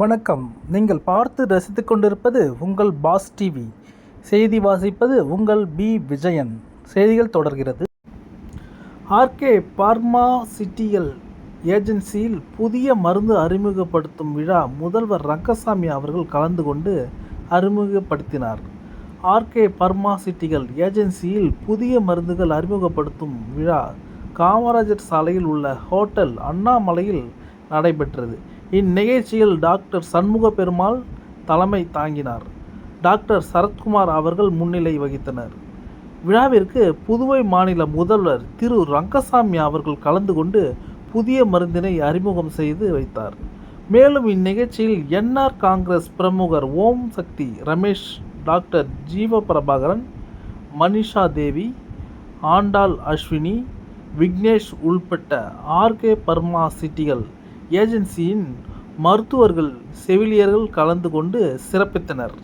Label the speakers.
Speaker 1: வணக்கம். நீங்கள் பார்த்து ரசித்து கொண்டிருப்பது உங்கள் பாஸ் டிவி. செய்தி வாசிப்பது உங்கள் பி. விஜயன். செய்திகள் தொடர்கிறது. ஆர்கே பார்மாசிட்டியல் ஏஜென்சியில் புதிய மருந்து அறிமுகப்படுத்தும் விழா முதல்வர் ரங்கசாமி அவர்கள் கலந்து கொண்டு அறிமுகப்படுத்தினார். ஆர்கே பார்மாசிட்டிகள் ஏஜென்சியில் புதிய மருந்துகள் அறிமுகப்படுத்தும் விழா காமராஜர் சாலையில் உள்ள ஹோட்டல் அண்ணாமலையில் நடைபெற்றது. இந்நிகழ்ச்சியில் டாக்டர் சண்முக பெருமாள் தலைமை தாங்கினார். டாக்டர் சரத்குமார் அவர்கள் முன்னிலை வகித்தனர். விழாவிற்கு புதுவை மாநில முதல்வர் திரு ரங்கசாமி அவர்கள் கலந்து கொண்டு புதிய மருந்தினை அறிமுகம் செய்து வைத்தார். மேலும் இந்நிகழ்ச்சியில் என்ஆர் காங்கிரஸ் பிரமுகர் ஓம் சக்தி ரமேஷ் டாக்டர் ஜீவ பிரபாகரன் மனிஷா தேவி ஆண்டாள் அஸ்வினி விக்னேஷ் உள்பட்ட ஆர்கே பர்மா சிட்டிகள் ஏஜென்சியின் மருத்துவர்கள் செவிலியர்கள் கலந்து கொண்டு சிறப்பித்தனர்.